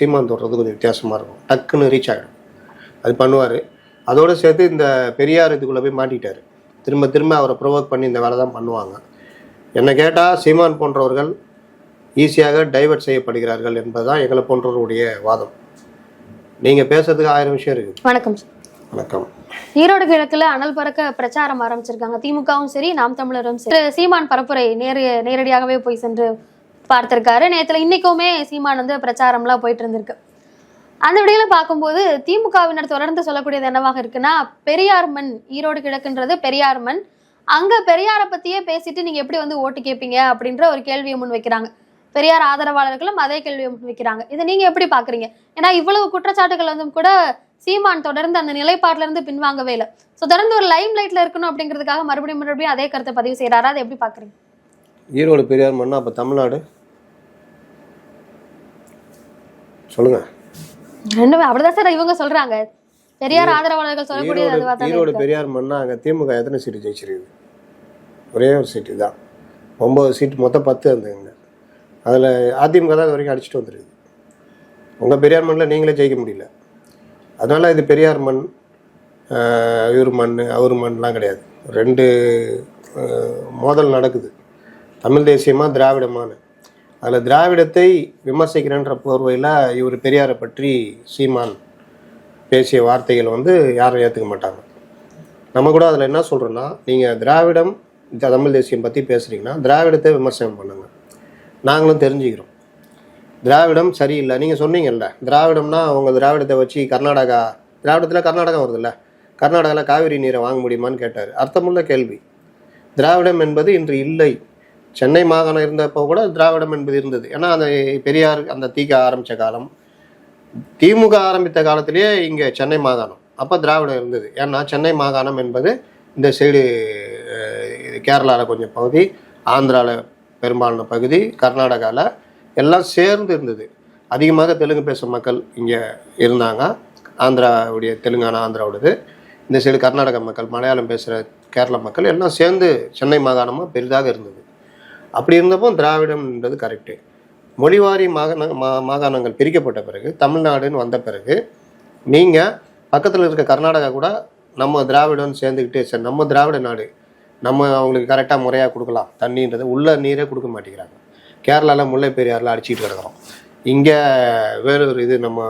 சீமான் தொடுறது கொஞ்சம் வித்தியாசமாக இருக்கும். டக்குன்னு ரீச் ஆகிடும் அது பண்ணுவார். அதோடு சேர்த்து இந்த பெரியார் இதுக்குள்ளே போய் மாட்டிக்கிட்டாரு திரும்ப திரும்ப அவரை ப்ரொவோக் பண்ணி இந்த வேலை தான் பண்ணுவாங்க. என்னை கேட்டால் சீமான் போன்றவர்கள் ஈஸியாக டைவர்ட் செய்யப்படுகிறார்கள் என்பதுதான் எங்களை போன்றவருடைய வாதம். நீங்கள் பேசுறதுக்கு ஆயிரம் விஷயம் இருக்குது வணக்கம் சார். வணக்கம். ஈரோடு கிழக்குல அனல் பறக்க பிரச்சாரம் ஆரம்பிச்சிருக்காங்க. திமுகவும் சரி நாம் தமிழரும் சரி. சீமான் பரப்புரை நேரு நேரடியாகவே போய் சென்று பார்த்திருக்காரு. நேத்துல இன்னைக்குமே சீமான் வந்து பிரச்சாரம்லாம் போயிட்டு இருந்திருக்கு. அந்த விடையில பார்க்கும்போது திமுகவினர் தொடர்ந்து சொல்லக்கூடியது என்னவாக இருக்குன்னா பெரியார் மண் ஈரோடு கிழக்குன்றது பெரியார் மண். அங்க பெரியாரை பத்தியே பேசிட்டு நீங்க எப்படி வந்து ஓட்டு கேட்பீங்க அப்படின்ற ஒரு கேள்வியை முன் வைக்கிறாங்க. பெரியார் ஆதரவாளர்களும் அதே கேள்வியை முன் வைக்கிறாங்க. இதை நீங்க எப்படி பாக்குறீங்க ஏன்னா இவ்வளவு குற்றச்சாட்டுகள் வந்தும் கூட சீமான் தொடர்ந்து அந்த நிலைப்பாட்டுல இருந்து பின்வாங்கவே இல்லை. ஸோ தொடர்ந்து ஒரு லைம் லைட்ல இருக்கணும் அப்படிங்கிறதுக்காக மறுபடியும் மறுபடியும் அதே கருத்தை பதிவு செய்யறாரு அதை எப்படி பாக்குறீங்க ஈரோடு பெரியார் மண்ணா அப்ப தமிழ்நாடு? சொல்லுங்க. ரெண்டுமே அப்படிதான் சார் இவங்க சொல்றாங்க. பெரியார் ஆதரவாளர்கள் சொல்லக்கூடியது ஈரோடு அதுவா தானே ஈரோடு இருக்கு. பெரியார் மண்ணா அங்கே திமுக எத்தனை சீட்டு ஜெயிச்சிருக்குது? ஒரே ஒரு சீட்டு தான். ஒம்பது சீட்டு மொத்தம் பத்து இருந்ததுங்க அதில் அதிமுக தான் இது வரைக்கும் அடிச்சுட்டு வந்துருக்குது. உங்கள் பெரியார் மண்ணில் நீங்களே ஜெயிக்க முடியல. அதனால் இது பெரியார் மண் இவர் மண் அவர் மண்லாம் கிடையாது. ரெண்டு மோதல் நடக்குது. தமிழ் தேசியமாக திராவிடமான. அதில் திராவிடத்தை விமர்சிக்கிறேன்ற போர்வையில் இவர் பெரியாரை பற்றி சீமான் பேசிய வார்த்தைகள் வந்து யாரும் ஏற்றுக்க மாட்டாங்க. நம்ம கூட அதில் என்ன சொல்கிறோன்னா நீங்கள் திராவிடம் இந்த தமிழ் தேசியம் பற்றி பேசுகிறீங்கன்னா திராவிடத்தை விமர்சனம் பண்ணுங்கள் நாங்களும் தெரிஞ்சுக்கிறோம். திராவிடம் சரியில்லை. நீங்கள் சொன்னீங்கல்ல திராவிடம்னா அவங்க திராவிடத்தை வச்சு கர்நாடகா திராவிடத்தில் கர்நாடகா வருதுல்ல கர்நாடகாவில் காவிரி நீரை வாங்க முடியுமான்னு கேட்டார். அர்த்தமுள்ள கேள்வி. திராவிடம் என்பது இன்று இல்லை. சென்னை மாகாணம் இருந்தப்போ கூட திராவிடம் என்பது இருந்தது. ஏன்னா அந்த பெரியார் அந்த தீக்க ஆரம்பித்த காலம் திமுக ஆரம்பித்த காலத்திலேயே இங்கே சென்னை மாகாணம். அப்போ திராவிடம் இருந்தது. ஏன்னா சென்னை மாகாணம் என்பது இந்த சைடு கேரளாவில் கொஞ்சம் பகுதி ஆந்திராவில் பெரும்பாலான பகுதி கர்நாடகாவில் எல்லாம் சேர்ந்து இருந்தது. அதிகமாக தெலுங்கு பேசும் மக்கள் இங்கே இருந்தாங்க. ஆந்திராவுடைய தெலுங்கானா ஆந்திராவோடது இந்த சைடு கர்நாடக மக்கள் மலையாளம் பேசுகிற கேரள மக்கள் எல்லாம் சேர்ந்து சென்னை மாகாணமாக பெரிதாக இருந்தது. அப்படி இருந்தப்போ திராவிடம்ன்றது கரெக்டு மொழிவாரி மாகாண மா மாகாணங்கள் பிரிக்கப்பட்ட பிறகு தமிழ்நாடுன்னு வந்த பிறகு நீங்கள் பக்கத்தில் இருக்க கர்நாடகா கூட நம்ம திராவிடம்னு சேர்ந்துக்கிட்டு சரி நம்ம திராவிட நாடு நம்ம அவங்களுக்கு கரெக்டாக முறையாக கொடுக்கலாம். தண்ணின்றது உள்ள நீரே கொடுக்க மாட்டேங்கிறாங்க. கேரளாவில் முல்லை பெரியாரில் அடிச்சிட்டு கிடக்கிறோம். இங்கே வேறொரு இது நம்ம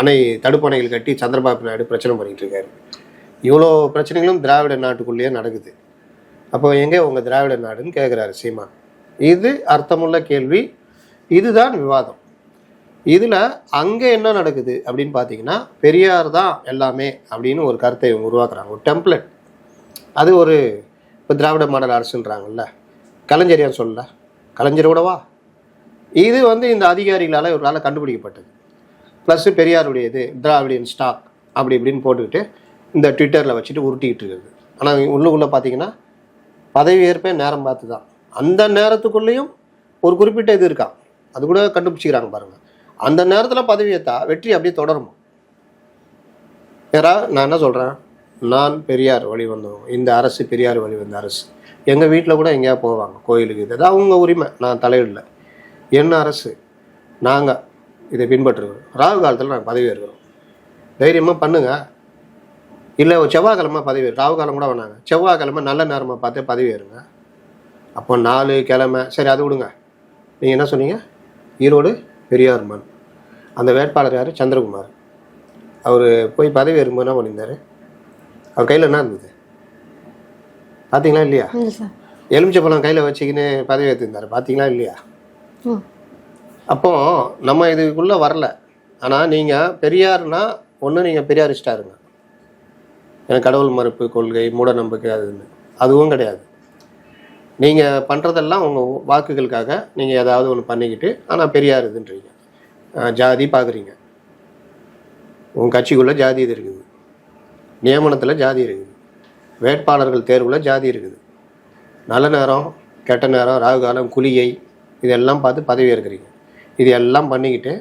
அணை தடுப்பணைகள் கட்டி சந்திரபாபு நாயுடு பிரச்சனை பண்ணிகிட்டு இருக்காரு. இவ்வளோ பிரச்சனைகளும் திராவிட நாட்டுக்குள்ளேயே நடக்குது. அப்போ எங்கே உங்கள் திராவிட நாடுன்னு கேட்குறாரு சீமான். இது அர்த்தமுள்ள கேள்வி இதுதான் விவாதம். இதில் அங்கே என்ன நடக்குது அப்படின்னு பார்த்தீங்கன்னா பெரியார் தான் எல்லாமே அப்படின்னு ஒரு கருத்தை இவங்க உருவாக்குறாங்க. ஒரு டெம்ப்ளெட் அது ஒரு இப்போ திராவிட மாடல் அரசுன்றாங்கல்ல. கலைஞர் சொல்லல. கலைஞர் கூடவா இது வந்து இந்த அதிகாரிகளால் இவரால் கண்டுபிடிக்கப்பட்டது. ப்ளஸ்ஸு பெரியாருடைய இது திராவிடியன் ஸ்டாக் அப்படி இப்படின்னு போட்டுக்கிட்டு இந்த ட்விட்டரில் வச்சுட்டு உருட்டிக்கிட்டு இருக்குது. ஆனால் உள்ளுக்குள்ளே பார்த்தீங்கன்னா பதவியேற்பே நேரம் பார்த்து தான் அந்த நேரத்துக்குள்ளேயும் ஒரு குறிப்பிட்ட இது இருக்கான் அது கூட கண்டுபிடிச்சிக்கிறாங்க பாருங்கள் அந்த நேரத்தில் பதவியேற்றா வெற்றி அப்படியே தொடரும்? ஏரா நான் என்ன சொல்கிறேன் நான் பெரியார் வழி வந்தவங்க இந்த அரசு பெரியார் வழி வந்த அரசு. எங்கள் வீட்டில் கூட எங்கேயா போவாங்க கோயிலுக்கு. இது அதான் அவங்க உரிமை. நான் தலையிடல. என்ன அரசு? நாங்கள் இதை பின்பற்றுகிறோம். ராகு காலத்தில் நாங்கள் பதவி தைரியமாக பண்ணுங்க. இல்லை செவ்வாய்க்கிழமை பதவி ராகு காலம் கூட வேணாங்க. செவ்வாய்க்கிழமை நல்ல நேரமாக பார்த்து பதவி ஏறுங்க. அப்போ நாலு கிழமை சரி அது விடுங்க. நீங்கள் என்ன சொன்னீங்க? ஈரோடு பெரியார் மண். அந்த வேட்பாளர் யார்? சந்திரகுமார். அவர் போய் பதவி ஏறும்போது என்ன பண்ணியிருந்தாரு? அவர் கையில் என்ன இருந்தது? பார்த்தீங்களா இல்லையா? எலுமிச்சப்பழம் கையில் வச்சுக்கின்னு பதவி ஏற்றிருந்தார் பார்த்தீங்களா இல்லையா? ம். அப்போ நம்ம இதுக்குள்ளே வரல. ஆனால் நீங்கள் பெரியார்னா ஒன்று நீங்கள் பெரியாரிஸ்டாக இருங்க. எனக்கு கடவுள் மறுப்பு கொள்கை மூட நம்பிக்கை அதுன்னு அதுவும் கிடையாது. நீங்கள் பண்ணுறதெல்லாம் உங்கள் வாக்குகளுக்காக நீங்கள் ஏதாவது ஒன்று பண்ணிக்கிட்டு ஆனால் பெரியார் இதுன்றீங்க. ஜாதி பார்க்குறீங்க உங்கள் கட்சிக்குள்ளே ஜாதி இது இருக்குது. நியமனத்தில் ஜாதி இருக்குது. வேட்பாளர்கள் தேர்வில் ஜாதி இருக்குது. நல்ல நேரம் கெட்ட நேரம் ராகு காலம் குளியை இதெல்லாம் பார்த்து பதவி ஏற்கிறீங்க. இது எல்லாம் பண்ணிக்கிட்டு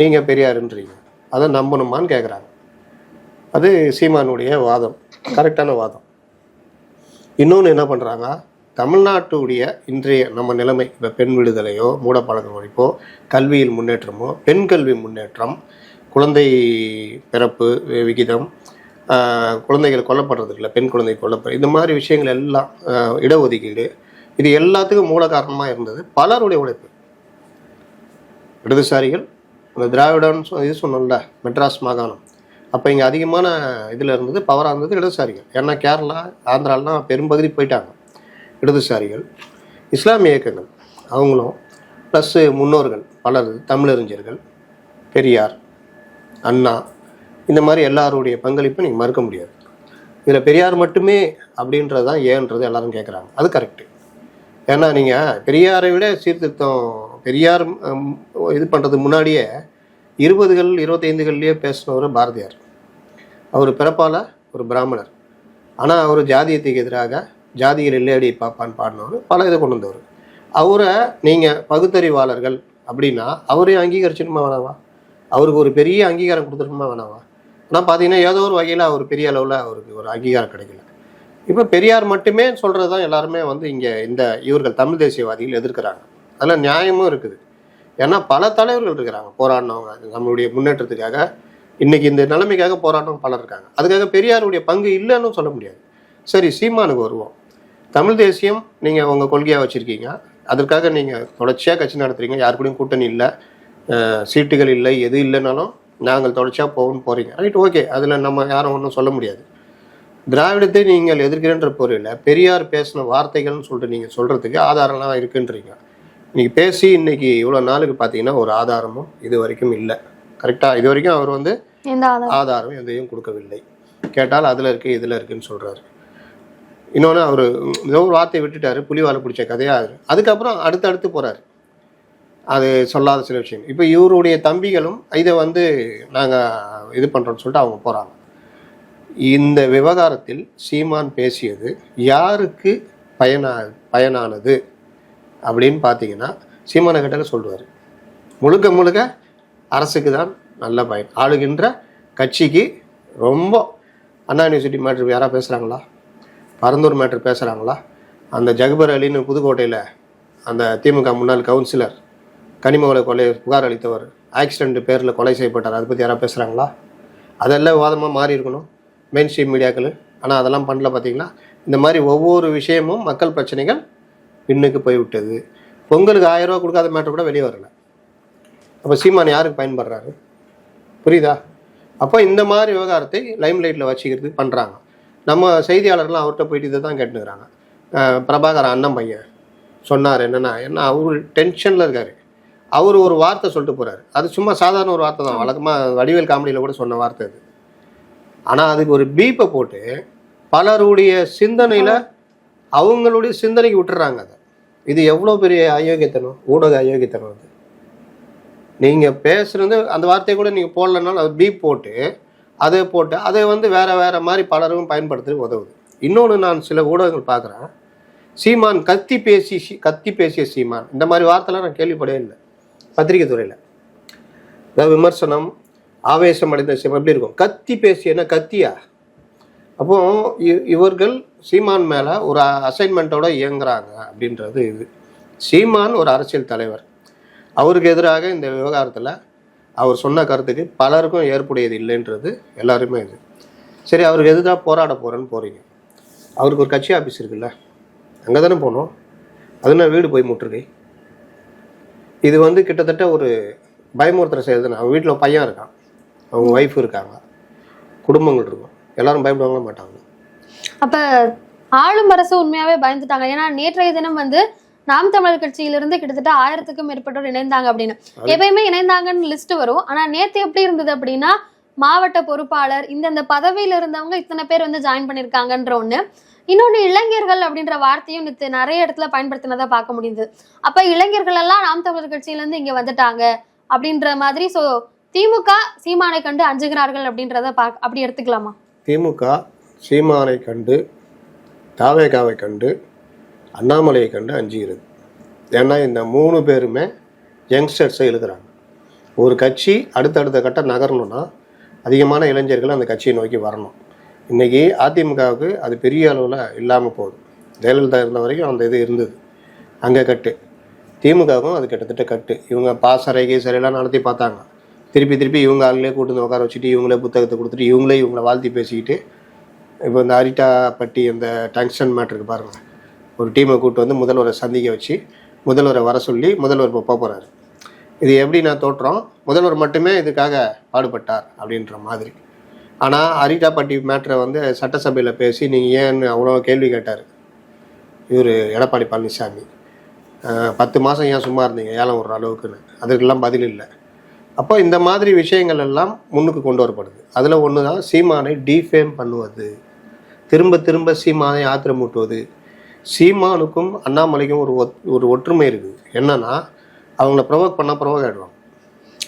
நீங்கள் பெரியாருன்றீங்க. அதை நம்பணுமான்னு கேட்குறாங்க அது சீமானுடைய வாதம் கரெக்டான வாதம். இன்னொன்று என்ன பண்ணுறாங்க தமிழ்நாட்டுடைய இன்றைய நம்ம நிலைமை இப்போ பெண் விடுதலையோ மூடப்பழக்க ஒழிப்போ கல்வியில் முன்னேற்றமோ பெண் கல்வி முன்னேற்றம் குழந்தை பிறப்பு விகிதம் குழந்தைகள் கொல்லப்படுறது இல்லை பெண் குழந்தை கொல்லப்படுறது இந்த மாதிரி விஷயங்கள் எல்லாம் இடஒதுக்கீடு இது எல்லாத்துக்கும் மூல காரணமாக இருந்தது பலருடைய உழைப்பு. இடதுசாரிகள் இந்த திராவிடன்னு சொ- இது சொன்னோம்ல மெட்ராஸ் மாகாணம். அப்போ இங்கே அதிகமான இதில் இருந்தது பவராக இருந்தது இடதுசாரிகள். ஏன்னா கேரளா ஆந்திராலாம் பெரும்பகுதி போயிட்டாங்க. இடதுசாரிகள் இஸ்லாமிய இயக்கங்கள் அவங்களும் ப்ளஸ்ஸு முன்னோர்கள் பலர் தமிழறிஞர்கள் பெரியார் அண்ணா இந்த மாதிரி எல்லாருடைய பங்களிப்பை நீங்கள் மறுக்க முடியாது. இதில் பெரியார் மட்டுமே அப்படின்றது தான் ஏன்றது எல்லாரும் கேட்குறாங்க அது கரெக்டு ஏன்னா நீங்கள் பெரியாரை விட சீர்திருத்தம் பெரியார் இது பண்ணுறது முன்னாடியே இருபதுகள் இருபத்தைந்துகள்லேயே பேசினவர் பாரதியார். அவர் பிறப்பால் ஒரு பிராமணர். ஆனால் அவர் ஜாதியத்துக்கு எதிராக ஜாதிகள் இல்லையடி பாப்பான்னு பாடினவர் பல இதை கொண்டு வந்தவர். அவரை நீங்கள் பகுத்தறிவாளர்கள் அப்படின்னா அவரையும் அங்கீகரிச்சிடுமா வேணாவா? அவருக்கு ஒரு பெரிய அங்கீகாரம் கொடுத்துருமா வேணாவா? ஆனால் பார்த்தீங்கன்னா ஏதோ ஒரு வகையில் அவர் பெரிய அளவில் அவருக்கு ஒரு அங்கீகாரம் கிடைக்கல. இப்போ பெரியார் மட்டுமே சொல்கிறது தான் எல்லாருமே வந்து இங்கே இந்த இவர்கள் தமிழ் தேசியவாதிகள் எதிர்க்கிறாங்க. அதில் நியாயமும் இருக்குது. ஏன்னா பல தலைவர்கள் இருக்கிறாங்க. போராடினவங்க நம்மளுடைய முன்னேற்றத்துக்காக இன்னைக்கு இந்த நிலைமைக்காக போராட்டம் பலர் இருக்காங்க. அதுக்காக பெரியாருடைய பங்கு இல்லைன்னு சொல்ல முடியாது. சரி சீமானுக்கு வருவோம். தமிழ் தேசியம் நீங்கள் உங்கள் கொள்கையாக வச்சுருக்கீங்க. அதற்காக நீங்கள் தொடர்ச்சியாக கட்சி நடத்துறீங்க. யார் கூடயும் கூட்டணி இல்லை. சீட்டுகள் இல்லை எது இல்லைனாலும் நாங்கள் தொடர்ச்சியாக போகணும்னு போகிறீங்க ரைட் ஓகே அதில் நம்ம யாரும் ஒன்றும் சொல்ல முடியாது. திராவிடத்தை நீங்கள் எதிர்க்கிறன்ற பொருளில் பெரியார் பேசின வார்த்தைகள்னு சொல்லிட்டு நீங்கள் சொல்கிறதுக்கு ஆதாரம்லாம் இருக்குன்றீங்க. இன்னைக்கு பேசி இன்னைக்கு இவ்வளோ நாளுக்கு பார்த்தீங்கன்னா ஒரு ஆதாரமும் இது வரைக்கும் இல்லை. கரெக்டாக இது வரைக்கும் அவர் வந்து ஆதாரம்? ஆதாரம் எதையும் கொடுக்கவில்லை. கேட்டால் அதில் இருக்குது இதில் இருக்குன்னு சொல்கிறாரு இன்னொன்று அவர் ஏதோ ஒரு வார்த்தையை விட்டுட்டார் புலிவாலை பிடிச்ச கதையாக அதுக்கப்புறம் அடுத்தடுத்து போகிறார் அது சொல்லாத சில விஷயம் இப்போ இவருடைய தம்பிகளும் இதை வந்து நாங்கள் இது பண்ணுறோன்னு சொல்லிட்டு அவங்க போகிறாங்க இந்த விவகாரத்தில் சீமான் பேசியது யாருக்கு பயனா பயனானது அப்படின்னு பார்த்தீங்கன்னா சீமான கிட்ட சொல்லுவார். முழுக்க முழுக்க அரசுக்கு தான் நல்ல பயன். ஆளுகின்ற கட்சிக்கு ரொம்ப அண்ணா யூனிவர்சிட்டி மேட்ரு யாராக பேசுகிறாங்களா பரந்தூர் மேட்ரு பேசுகிறாங்களா அந்த ஜக்பர் அலின்னு புதுக்கோட்டையில் அந்த திமுக முன்னாள் கவுன்சிலர் கனிமவள கொலை புகார் அளித்தவர் ஆக்சிடென்ட் பேரில் கொலை செய்யப்பட்டார் அதை பற்றி யாராவது பேசுகிறாங்களா அதெல்லாம் வாதமாக மாறி இருக்கணும். மெயின் ஸ்ட்ரீம் மீடியாக்கள். ஆனால் அதெல்லாம் பண்ணல பார்த்தீங்களா இந்த மாதிரி ஒவ்வொரு விஷயமும் மக்கள் பிரச்சனைகள் பின்னுக்கு போய்விட்டது. பொங்கலுக்கு ஆயிரம் ரூபா கொடுக்காத மேட்ரு கூட வெளியே வரல. அப்போ சீமான் யாருக்கு பயன்படுறாரு? புரியுதா? அப்போ இந்த மாதிரி விவகாரத்தை லைம் லைட்டில் வச்சுக்கிறதுக்கு பண்ணுறாங்க நம்ம செய்தியாளர்லாம் அவர்கிட்ட போயிட்டு இதை தான் கேட்டுக்கிறாங்க பிரபாகர் அண்ணன் பையன் சொன்னார் என்னன்னா என்ன அவர் டென்ஷனில் இருக்கார். அவர் ஒரு வார்த்தை சொல்லிட்டு போகிறாரு அது சும்மா சாதாரண ஒரு வார்த்தை தான். வழக்கமாக வடிவேல் காமெடியில் கூட சொன்ன வார்த்தை அது. ஆனால் அதுக்கு ஒரு பீப்பை போட்டு பலருடைய சிந்தனையில் அவங்களுடைய சிந்தனைக்கு விட்டுறாங்க அதை. இது எவ்வளோ பெரிய அயோக்கியத்தனம்? ஊடக அயோக்கியத்தனம் அது. நீங்கள் பேசுறது அந்த வார்த்தையை கூட நீங்கள் போடலனாலும் அது பீப் போட்டு அதை போட்டு அதை வந்து வேற வேற மாதிரி பலரும் பயன்படுத்துறதுக்கு உதவுது. இன்னொன்று நான் சில ஊடகங்கள் பார்க்குறேன். சீமான் கத்தி பேசி சி- கத்தி பேசிய சீமான். இந்த மாதிரி வார்த்தைலாம் நான் கேள்விப்படவே இல்லை. பத்திரிகை துறையில். அதாவது விமர்சனம் ஆவேசம் அடைந்த சீமான் எப்படி இருக்கும்? கத்தி பேசியன்னா கத்தியா? அப்போ இவர்கள் சீமான் மேலே ஒரு அசைன்மெண்ட்டோட இயங்குறாங்க அப்படின்றது இது. சீமான் ஒரு அரசியல் தலைவர். அவருக்கு எதிராக இந்த விவகாரத்தில் அவர் சொன்ன கருத்துக்கு பலருக்கும் ஏற்புடையது இல்லைன்றது எல்லாருமே இது. சரி அவருக்கு எதுக்காக போராட போகிறேன்னு போகிறீங்க அவருக்கு ஒரு கட்சி ஆஃபீஸ் இருக்குல்ல அங்கே தானே போகணும் அதுனா வீடு போய் முற்றுகை? இது வந்து கிட்டத்தட்ட ஒரு பயமுறுத்துற செயல் தானே. அவங்க வீட்டில் பையன் இருக்கான். அவங்க ஒய்ஃப் இருக்காங்க. குடும்பங்கள் இருக்கும். எல்லாரும் பயப்படுவாங்களா மாட்டாங்க அப்போ ஆளும் அரசு உண்மையாகவே பயந்துட்டாங்க. ஏன்னா நேற்றைய தினம் வந்து நாம் தமிழர் கட்சியிலிருந்து கிட்டத்தட்ட ஆயிரத்துக்கும் மேற்பட்டோர் இணைந்தாங்க அப்படின்னு. எப்பயுமே இணைந்தாங்கன்னு லிஸ்ட் வரும். ஆனா நேத்து எப்படி இருந்தது அப்படின்னா மாவட்ட பொறுப்பாளர் இந்தந்த பதவியில இருந்தவங்க இத்தனை பேர் வந்து ஜாயின் பண்ணிருக்காங்கன்ற ஒண்ணு. இன்னொன்னு இளைஞர்கள் அப்படின்ற வார்த்தையும் நேத்து நிறைய இடத்துல பயன்படுத்தினதா பார்க்க முடியுது. அப்ப இளைஞர்கள் எல்லாம் நாம் தமிழர் கட்சியில இருந்து இங்க வந்துட்டாங்க அப்படின்ற மாதிரி சோ திமுக சீமானை கண்டு அஞ்சுகிறார்கள் அப்படின்றத பா- அப்படி எடுத்துக்கலாமா? திமுக சீமானை கண்டு தாவேகாவை கண்டு அண்ணாமலையை கண்டு அஞ்சுகிறது. ஏன்னா இந்த மூணு பேருமே யங்ஸ்டர்ஸை இழுக்கிறாங்க ஒரு கட்சி அடுத்தடுத்த கட்டம் நகரணும்னா அதிகமான இளைஞர்கள் அந்த கட்சியை நோக்கி வரணும். இன்றைக்கி அதிமுகவுக்கு அது பெரிய அளவில் இல்லாமல் போகுது. ஜெயலலிதா இருந்த வரைக்கும் அந்த இது இருந்தது. அங்கே கட்டு. திமுகவுக்கும் அது கிட்டத்தட்ட கட்டு. இவங்க பாசறை கீசறை எல்லாம் நடத்தி பார்த்தாங்க. திருப்பி திருப்பி இவங்க ஆளுங்களே கூட்டு உட்கார வச்சுட்டு இவங்களே புத்தகத்தை கொடுத்துட்டு இவங்களே இவங்கள வாழ்த்தி பேசிக்கிட்டு இப்போ இந்த அரிட்டா பட்டி அந்த டங்ஸ்டன் மேட்ருக்கு பாருங்கள் ஒரு டீமை கூப்பிட்டு வந்து முதல்வரை சந்திக்க வச்சு முதல்வரை வர சொல்லி முதல்வர் இப்போ போகிறாரு இது எப்படி நான் தோற்றோம்? முதல்வர் மட்டுமே இதுக்காக பாடுபட்டார் அப்படின்ற மாதிரி. ஆனால் அரிட்டாப்பட்டி மேட்ரை வந்து சட்டசபையில் பேசி நீங்கள் ஏன்னு அவ்வளோ கேள்வி கேட்டார்? இவர் எடப்பாடி பழனிசாமி. பத்து மாதம் ஏன் சும்மா இருந்தீங்க? ஏலம் விடுற அளவுக்குன்னு. அதுக்கெல்லாம் பதில் இல்லை. அப்போ இந்த மாதிரி விஷயங்கள் எல்லாம் முன்னுக்கு கொண்டு வரப்படுது. அதில் ஒன்று தான் சீமானை டீஃபேம் பண்ணுவது. திரும்ப திரும்ப சீமானை ஆத்திரமூட்டுவது சீமானுக்கும் அண்ணாமலைக்கும் ஒரு ஒரு ஒற்றுமை இருக்குது என்னன்னா அவங்கள ப்ரொவோக் பண்ணால் ப்ரொவோக் ஆகிடுவாங்க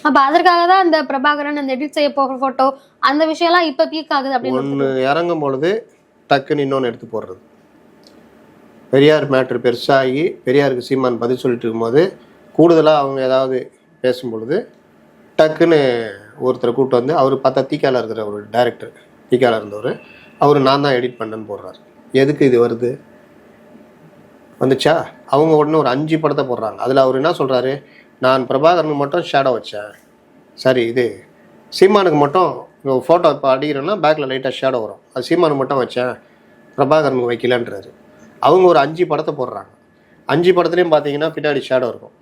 அப்ப அதற்காக தான் அந்த பிரபாகரன் அந்த எடிட் செய்ய போகிற போட்டோ அந்த விஷயம்லாம் இப்ப பீக் ஆகுது அப்படின்னு ஒன்று இறங்கும் பொழுது டக்குன்னு இன்னொன்று எடுத்து போடுறது. பெரியார் மேட்ரு பெருசாகி பெரியாருக்கு சீமான் பதில் சொல்லிட்டு இருக்கும்போது கூடுதலாக அவங்க ஏதாவது பேசும் பொழுது டக்குன்னு ஒருத்தரை கூப்பிட்டு வந்து அவர் பார்த்தா தீக்கால இருக்கிற ஒரு டைரக்டர் தீக்கால இருந்தவர் அவர் நான் தான் எடிட் பண்ணேன்னு போடுறாரு. எதுக்கு இது வருது? வந்துச்சா? அவங்க உடனே ஒரு அஞ்சு படத்தை போடுறாங்க. அதில் அவர் என்ன சொல்கிறாரு நான் பிரபாகரனுக்கு மட்டும் ஷேடோ வச்சேன். சரி இது சீமானுக்கு மட்டும் ஃபோட்டோ இப்போ அடிக்கிறேன்னா பேக்கில் லைட்டாக ஷேடோ வரும். அது சீமானுக்கு மட்டும் வச்சேன். பிரபாகரனுக்கு வைக்கலன்றாரு. அவங்க ஒரு அஞ்சு படத்தை போடுறாங்க. அஞ்சு படத்துலேயும் பார்த்தீங்கன்னா பின்னாடி ஷேடோ இருக்கும்.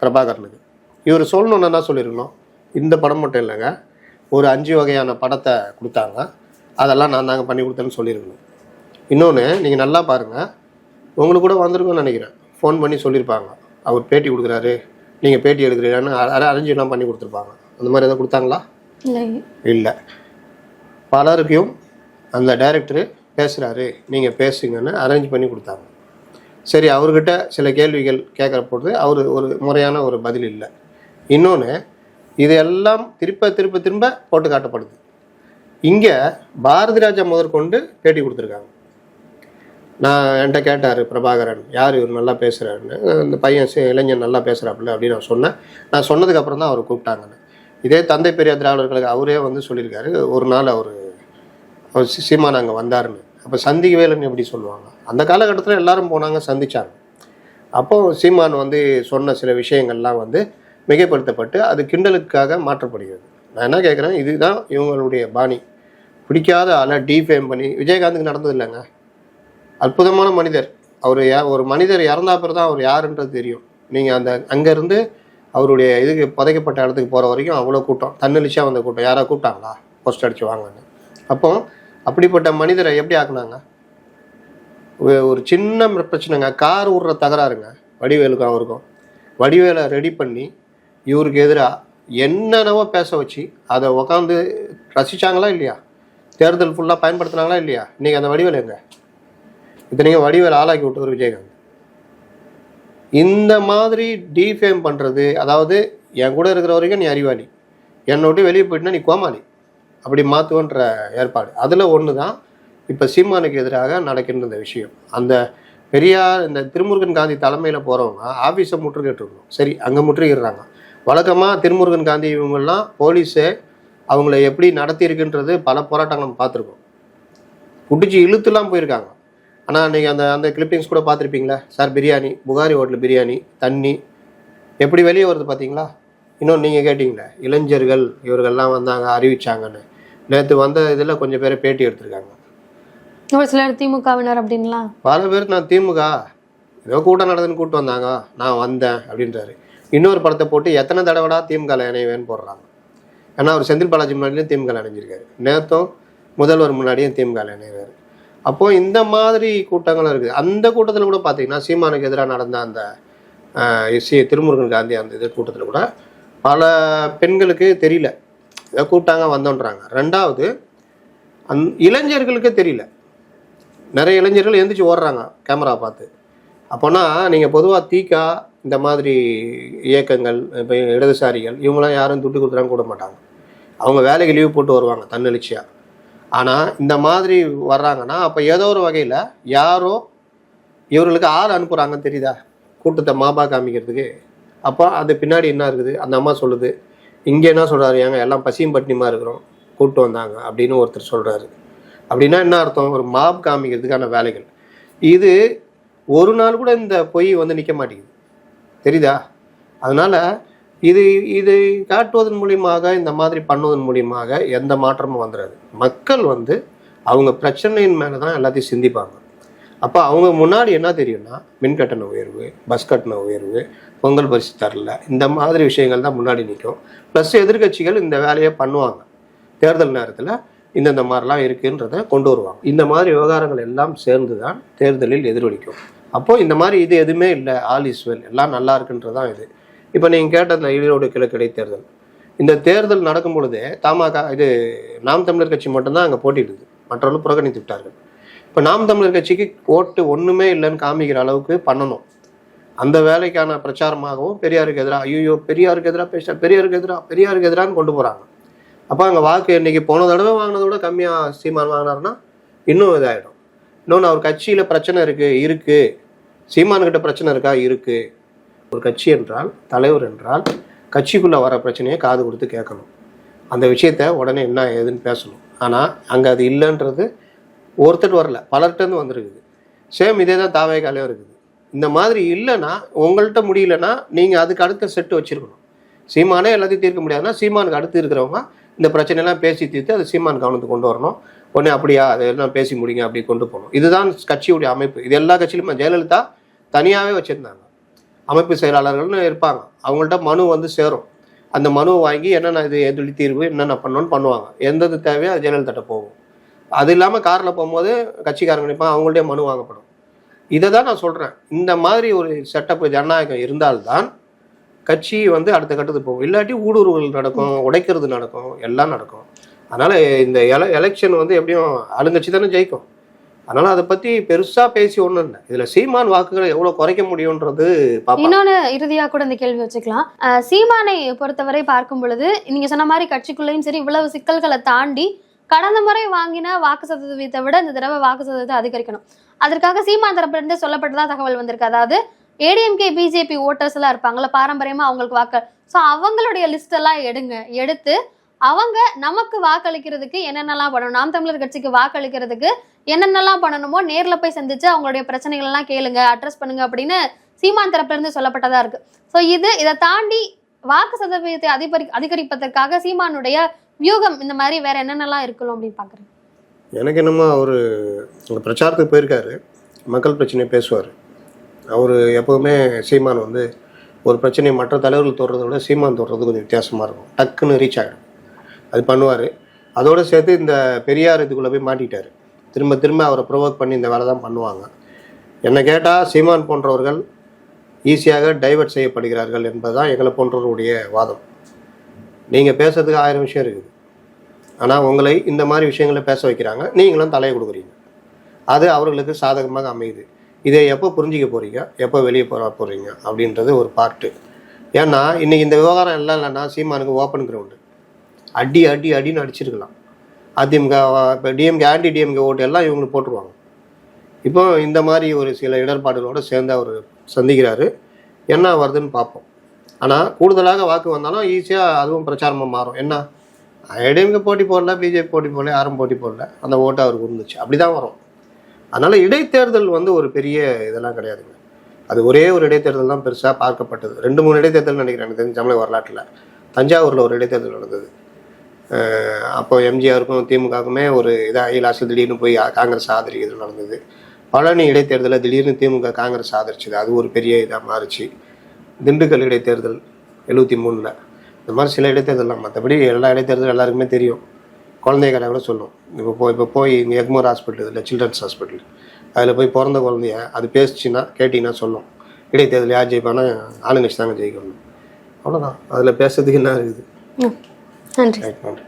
பிரபாகரனுக்கு. இவர் சொல்லணும்னு என்ன சொல்லியிருக்கணும்? இந்த படம் மட்டும் இல்லைங்க. ஒரு அஞ்சு வகையான படத்தை கொடுத்தாங்க. அதெல்லாம் நான் தாங்க பண்ணி கொடுத்தேன்னு சொல்லியிருக்கணும். இன்னொன்று நீங்கள் நல்லா பாருங்கள் உங்களுக்கு கூட வந்திருக்கும்னு நினைக்கிறேன். ஃபோன் பண்ணி சொல்லியிருப்பாங்க. அவர் பேட்டி கொடுக்குறாரு. நீங்கள் பேட்டி எடுக்கிறீங்கன்னு அரேஞ்செல்லாம் பண்ணி கொடுத்துருப்பாங்க. அந்த மாதிரி எதாவது கொடுத்தாங்களா? இல்லை. இல்லை. பலருக்கும் அந்த டைரக்டரு பேசுகிறாரு நீங்கள் பேசுங்கன்னு அரேஞ்ச் பண்ணி கொடுத்தாங்க. சரி அவர்கிட்ட சில கேள்விகள் கேட்குற பொழுது அவர் ஒரு முறையான ஒரு பதில் இல்லை. இன்னொன்று இதெல்லாம் திருப்ப திருப்ப திரும்ப போட்டு காட்டப்படுது. இங்கே பாரதி ராஜா முதற்கொண்டு பேட்டி கொடுத்துருக்காங்க. நான் என்கிட்ட கேட்டார் பிரபாகரன் யார் இவர் நல்லா பேசுகிறாருன்னு இந்த பையன் இளைஞன் நல்லா பேசுகிறாப்புல அப்படின்னு நான் சொன்னேன். நான் சொன்னதுக்கப்புறம் தான் அவர் கூப்பிட்டாங்கன்னு. இதே தந்தை பெரிய திராவிடர்களுக்கு அவரே வந்து சொல்லியிருக்காரு ஒரு நாள் அவர் அவர் சி- சீமான் அங்கே வந்தாருன்னு. அப்போ சந்திக்கவே இல்லைன்னு எப்படி சொல்லுவாங்க? அந்த காலகட்டத்தில் எல்லாரும் போனாங்க சந்தித்தாங்க அப்போ சீமான் வந்து சொன்ன சில விஷயங்கள்லாம் வந்து மிகைப்படுத்தப்பட்டு அது கிண்டலுக்காக மாற்றப்படுகிறது. நான் என்ன கேட்குறேன் இதுதான் இவங்களுடைய பாணி. பிடிக்காத ஆளை டீஃபேம் பண்ணி விஜயகாந்துக்கு நடந்தது இல்லைங்க. அற்புதமான மனிதர். அவர் யா ஒரு மனிதர் இறந்தா பிறகு தான் அவர் யாருன்றது தெரியும். நீங்கள் அந்த அங்கேருந்து அவருடைய இதுக்கு புதைக்கப்பட்ட இடத்துக்கு போகிற வரைக்கும் அவ்வளோ கூட்டம். தன்னெழுச்சியாக வந்த கூட்டம். யாராவது கூப்பிட்டாங்களா? போஸ்ட் அடிச்சு வாங்கன்னு. அப்போ அப்படிப்பட்ட மனிதரை எப்படி ஆக்குனாங்க? ஒரு- ஒரு சின்ன பிரச்சனைங்க. கார் விடுற தகராறுங்க. வடிவேலுக்கும் அவருக்கும். வடிவேலை ரெடி பண்ணி இவருக்கு எதிராக என்னென்னவோ பேச வச்சு அதை உக்காந்து ரசிச்சாங்களா இல்லையா? தேர்தல் ஃபுல்லாக பயன்படுத்தினாங்களா இல்லையா? இன்றைக்கி அந்த வடிவேல் இத்தனையும் வடிவேல் ஆளாக்கி விட்டவர் விஜயகாந்த். இந்த மாதிரி டீஃபேம் பண்ணுறது அதாவது என் கூட இருக்கிற வரைக்கும் நீ அறிவாளி என்னை விட்டு வெளியே போயிட்டுனா நீ கோமாளி அப்படி மாற்றுவோன்ற ஏற்பாடு. அதில் ஒன்று தான் இப்போ சீமானுக்கு எதிராக நடக்கின்ற இந்த விஷயம். அந்த பெரியார் இந்த திருமுருகன் காந்தி தலைமையில் போகிறவங்க ஆஃபீஸை முற்றுகிட்டுருக்கணும் சரி அங்கே முற்றுகிடுறாங்க வழக்கமாக திருமுருகன் காந்தி இவங்கெல்லாம் போலீஸு அவங்கள எப்படி நடத்தியிருக்குன்றது பல போராட்டங்கள் நம்ம பார்த்துருக்கோம். குடிச்சு இழுத்துலாம் போயிருக்காங்க. ஆனால் அன்றைக்கி அந்த அந்த கிளிப்பிங்ஸ் கூட பார்த்துருப்பீங்களா? சார் பிரியாணி புகாரி ஹோட்டல் பிரியாணி தண்ணி. எப்படி வெளியே வருது பார்த்தீங்களா இன்னொன்று நீங்கள் கேட்டிங்களே இளைஞர்கள் இவர்கள்லாம் வந்தாங்க அறிவிச்சாங்கன்னு. நேற்று வந்த இதில் கொஞ்சம் பேரை பேட்டி எடுத்திருக்காங்க. ஒரு சிலர் திமுகவினர் அப்படின்லாம். பல பேர் நான் திமுக ஏதோ கூட்டம் நடந்துன்னு கூப்பிட்டு வந்தாங்க நான் வந்தேன் அப்படின்றாரு. இன்னொரு படத்தை போட்டு எத்தனை தடவைடா திமுக இணைவேன்னு போடுறாங்க. ஏன்னா அவர் செந்தில் பாலாஜி முன்னாடியும் திமுக இணைஞ்சிருக்காரு. நேற்றும் முதல்வர் முன்னாடியும் திமுக இணைவார் அப்போ இந்த மாதிரி கூட்டங்களும் இருக்குது. அந்த கூட்டத்தில் கூட பார்த்தீங்கன்னா சீமானுக்கு எதிராக நடந்த அந்த சி திருமுருகன் காந்தி அந்த இது கூட்டத்தில் கூட பல பெண்களுக்கு தெரியல. ஏதோ கூப்பிட்டாங்க வந்தோன்றாங்க. ரெண்டாவது அந் இளைஞர்களுக்கு தெரியல. நிறைய இளைஞர்கள் எந்திரிச்சு ஓடுறாங்க கேமரா பார்த்து. அப்போனா நீங்கள் பொதுவாக தீக்கா இந்த மாதிரி இயக்கங்கள் இப்போ இடதுசாரிகள் இவங்களாம் யாரும் துட்டு கொடுத்துறாங்க கூட மாட்டாங்க. அவங்க வேலைக்கு லீவ் போட்டு வருவாங்க தன்னெழுச்சியாக ஆனால் இந்த மாதிரி வர்றாங்கன்னா அப்போ ஏதோ ஒரு வகையில் யாரோ இவர்களுக்கு ஆள் அனுப்புகிறாங்கன்னு தெரியுதா? கூட்டத்தை மாபா காமிக்கிறதுக்கு. அப்போ அது பின்னாடி என்ன இருக்குது? அந்த அம்மா சொல்லுது இங்கே என்ன சொல்கிறாரு ஏங்க எல்லாம் பசியும் பட்டினிமா இருக்கிறோம். கூட்டு வந்தாங்க அப்படின்னு ஒருத்தர் சொல்கிறாரு அப்படின்னா என்ன அர்த்தம்? ஒரு மாப் காமிக்கிறதுக்கான வேலைகள். இது ஒரு நாள் கூட இந்த பொய் வந்து நிற்க மாட்டேங்குது. தெரியுதா? அதனால் இது இது காட்டுவதன் மூலியமாக இந்த மாதிரி பண்ணுவதன் மூலியமாக எந்த மாற்றமும் வந்துடாது மக்கள் வந்து அவங்க பிரச்சனையின் மேலே தான் எல்லாத்தையும் சிந்திப்பாங்க. அப்போ அவங்க முன்னாடி என்ன தெரியும்னா மின் கட்டண உயர்வு பஸ் கட்டண உயர்வு பொங்கல் பரிசு தரல இந்த மாதிரி விஷயங்கள் தான் முன்னாடி நிற்கும் ப்ளஸ் எதிர்க்கட்சிகள் இந்த வேலையை பண்ணுவாங்க. தேர்தல் நேரத்தில் இந்தந்த மாதிரிலாம் இருக்குன்றதை கொண்டு வருவாங்க. இந்த மாதிரி விவகாரங்கள் எல்லாம் சேர்ந்து தான் தேர்தலில் எதிரொலிக்கும். அப்போது இந்த மாதிரி இது எதுவுமே இல்லை. ஆல் இஸ் வெல் எல்லாம் நல்லா இருக்குன்றது தான் இது. இப்போ நீங்கள் கேட்ட அந்த ஈரோடு கிழக்கு இடைத்தேர்தல் இந்த தேர்தல் நடக்கும் பொழுதே தமாக இது நாம் தமிழர் கட்சி மட்டும்தான் அங்கே போட்டிடுது மற்றவர்கள் புறக்கணித்து விட்டார்கள். இப்போ நாம் தமிழர் கட்சிக்கு ஓட்டு ஒன்றுமே இல்லைன்னு காமிக்கிற அளவுக்கு பண்ணணும். அந்த வேலைக்கான பிரச்சாரமாகவும் பெரியாருக்கு எதிராக ஐயோ பெரியாருக்கு எதிராக பேச பெரியாருக்கு எதிராக பெரியாருக்கு எதிரான்னு கொண்டு போகிறாங்க அப்போ அங்கே வாக்கு இன்னைக்கு போன தடவை வாங்கினதை விட கம்மியாக சீமான் வாங்கினாருன்னா இன்னும் இதாகிடும் இன்னொன்று அவர் கட்சியில் பிரச்சனை இருக்குது இருக்குது சீமான்கிட்ட பிரச்சனை இருக்கா? இருக்குது ஒரு கட்சி என்றால் தலைவர் என்றால் கட்சிக்குள்ளே வர பிரச்சனையை காது கொடுத்து கேட்கணும். அந்த விஷயத்த உடனே என்ன ஏதுன்னு பேசணும். ஆனால் அங்கே அது இல்லைன்றது ஒருத்தர் வரல பலர்கிட்டருந்து வந்திருக்குது. சேம் இதே தான் தாவேகாலையும் இருக்குது. இந்த மாதிரி இல்லைன்னா உங்கள்கிட்ட முடியலன்னா நீங்கள் அதுக்கு அடுத்த செட்டு வச்சுருக்கணும். சீமானே எல்லாத்தையும் தீர்க்க முடியாதுன்னா சீமானுக்கு அடுத்து இருக்கிறவங்க இந்த பிரச்சனையெல்லாம் பேசி தீர்த்து அது சீமான் கவனத்துக்கு கொண்டு வரணும். உடனே அப்படியா அதெல்லாம் பேசி முடிங்க அப்படி கொண்டு போகணும். இதுதான் கட்சியுடைய அமைப்பு. இது எல்லா கட்சியிலுமே ஜெயலலிதா தனியாகவே வச்சுருந்தாங்க. அமைப்பு செயலாளர்கள்னு இருப்பாங்க. அவங்கள்ட்ட மனு வந்து சேரும். அந்த மனுவை வாங்கி என்னென்ன இது எதிரி தீர்வு என்னென்ன பண்ணணும்னு பண்ணுவாங்க. எந்தது தேவையோ அது ஜெயலலிதாட்ட போகும். அது இல்லாமல் காரில் போகும்போது கட்சிக்காரங்க நினைப்பாங்க அவங்கள்ட்டே மனு வாங்கப்படும். இதை தான் நான் சொல்கிறேன் இந்த மாதிரி ஒரு செட்டப் ஜனநாயகம் இருந்தால்தான் கட்சி வந்து அடுத்த கட்டத்துக்கு போகும். இல்லாட்டி ஊடுருவல் நடக்கும் உடைக்கிறது நடக்கும் எல்லாம் நடக்கும். அதனால் இந்த எல எலெக்ஷன் வந்து எப்படியும் ஆளுங்கட்சி தானே ஜெயிக்கும். அதனால அதை பத்தி பெருசா பேசி ஒண்ணு இல்லை. இதுல சீமான் வாக்குகளை எவ்வளவு குறைக்க முடியும்ன்றது இன்னொன்னு இறுதியா கூட இந்த கேள்வி வச்சுக்கலாம். சீமானை பொறுத்தவரை பார்க்கும் பொழுது நீங்க சொன்ன மாதிரி கட்சிக்குள்ளேயும் சரி இவ்வளவு சிக்கல்களை தாண்டி கடந்த முறை வாங்கின வாக்கு சதவீதத்தை விட இந்த தடவை வாக்கு சதவீதத்தை அதிகரிக்கணும். அதற்காக சீமான் தரப்பிலிருந்து சொல்லப்பட்டதா தகவல் வந்திருக்கு. அதாவது ஏடிஎம்கே பிஜேபி ஓட்டர்ஸ் எல்லாம் இருப்பாங்கல்ல பாரம்பரியமா அவங்களுக்கு வாக்கு. ஸோ அவங்களுடைய லிஸ்ட் எல்லாம் எடுங்க. எடுத்து அவங்க நமக்கு வாக்களிக்கிறதுக்கு என்னென்னலாம் பண்ணணும்? நாம் தமிழர் கட்சிக்கு வாக்களிக்கிறதுக்கு என்னென்னலாம் பண்ணணுமோ நேரில் போய் சந்திச்சு அவங்களுடைய பிரச்சனைகள் எல்லாம் கேளுங்க அட்ரஸ் பண்ணுங்க அப்படின்னு சீமான் தரப்புல சொல்லப்பட்டதாக சொல்லப்பட்டதா இருக்கு. ஸோ இது இதை தாண்டி வாக்கு சதவீதத்தை அதிபரி அதிகரிப்பதற்காக சீமானுடைய வியூகம் இந்த மாதிரி வேற என்னென்னலாம் இருக்கணும் அப்படின்னு பாக்குறேன் எனக்கு என்னமோ அவர் அங்கே பிரச்சாரத்துக்கு போயிருக்காரு. மக்கள் பிரச்சனையை பேசுவார். அவர் எப்போவுமே சீமான் வந்து ஒரு பிரச்சனையை மற்ற தலைவர்கள் தோடுறத விட சீமான் தோடுறது கொஞ்சம் வித்தியாசமாக இருக்கும். டக்குன்னு ரீச் ஆகிடும் அது பண்ணுவார். அதோடு சேர்த்து இந்த பெரியார் இதுக்குள்ளே போய் மாட்டிட்டார். திரும்ப திரும்ப அவரை ப்ரொவோக் பண்ணி இந்த வேலை தான் பண்ணுவாங்க. என்னை கேட்டால் சீமான் போன்றவர்கள் ஈஸியாக டைவர்ட் செய்யப்படுகிறார்கள் என்பதுதான் எங்களை போன்றவர்களுடைய வாதம். நீங்கள் பேசுறதுக்கு ஆயிரம் விஷயம் இருக்குது. ஆனால் உங்களை இந்த மாதிரி விஷயங்களை பேச வைக்கிறாங்க. நீங்களும் தலையை கொடுக்குறீங்க. அது அவர்களுக்கு சாதகமாக அமையுது. இதை எப்போ புரிஞ்சிக்க போகிறீங்க எப்போ வெளியே போக போகிறீங்க அப்படின்றது ஒரு பார்ட்டு ஏன்னா இன்றைக்கி இந்த விவகாரம் எல்லாம் இல்லைன்னா சீமானுக்கு ஓப்பன் கிரவுண்டு அடி அடி அடின்னு அடிச்சிருக்கலாம். அதிமுக இப்போ டிஎம்கே ஆன்டி டிஎம்கே ஓட்டு எல்லாம் இவங்களுக்கு போட்டுருவாங்க. இப்போ இந்த மாதிரி ஒரு சில இடர்பாடுகளோடு சேர்ந்து அவர் சந்திக்கிறாரு. என்ன வருதுன்னு பார்ப்போம். ஆனால் கூடுதலாக வாக்கு வந்தாலும் ஈஸியாக அதுவும் பிரச்சாரமாக மாறும். என்ன? ஏடிஎம்கே போட்டி போடல பிஜேபி போட்டி போடல யாரும் போட்டி போடல. அந்த ஓட்டு அவருக்கு இருந்துச்சு அப்படி தான் வரும். அதனால் இடைத்தேர்தல் வந்து ஒரு பெரிய இதெல்லாம் கிடையாதுங்க. அது ஒரே ஒரு இடைத்தேர்தல் தான் பெருசாக பார்க்கப்பட்டது. ரெண்டு மூணு இடைத்தேர்தல் நினைக்கிறேன் எனக்கு தெரிஞ்ச தமிழக வரலாற்றில். தஞ்சாவூரில் ஒரு இடைத்தேர்தல் நடந்தது. அப்போ எம்ஜிஆருக்கும் திமுகவுக்குமே ஒரு இதாக லாஸ்ட்டில் திடீர்னு போய் காங்கிரஸ் ஆதரிக்கிறது நடந்தது. பழனி இடைத்தேர்தலில் திடீர்னு திமுக காங்கிரஸ் ஆதரிச்சது. அது ஒரு பெரிய இதாக மாறுச்சு. திண்டுக்கல் இடைத்தேர்தல் எழுபத்தி மூணில். இந்த மாதிரி சில இடைத்தேர்தலாம் மற்றபடி எல்லா இடைத்தேர்தலும் எல்லாருக்குமே தெரியும். குழந்தைய கடை கூட சொல்லும். இப்போ போய் இப்போ போய் இங்கே எக்மோர் ஹாஸ்பிட்டல் இல்லை சில்ட்ரன்ஸ் ஹாஸ்பிட்டல். அதில் போய் பிறந்த குழந்தைய அது பேசிச்சுன்னா கேட்டிங்கன்னா சொல்லும். இடைத்தேர்தல் யார் ஜெயிப்பானா ஆளுங்கட்சி தாங்க ஜெயிக்கணும். அவ்வளோதான் அதில் பேசுறதுக்கு என்ன இருக்குது? நன்றி. நன்றி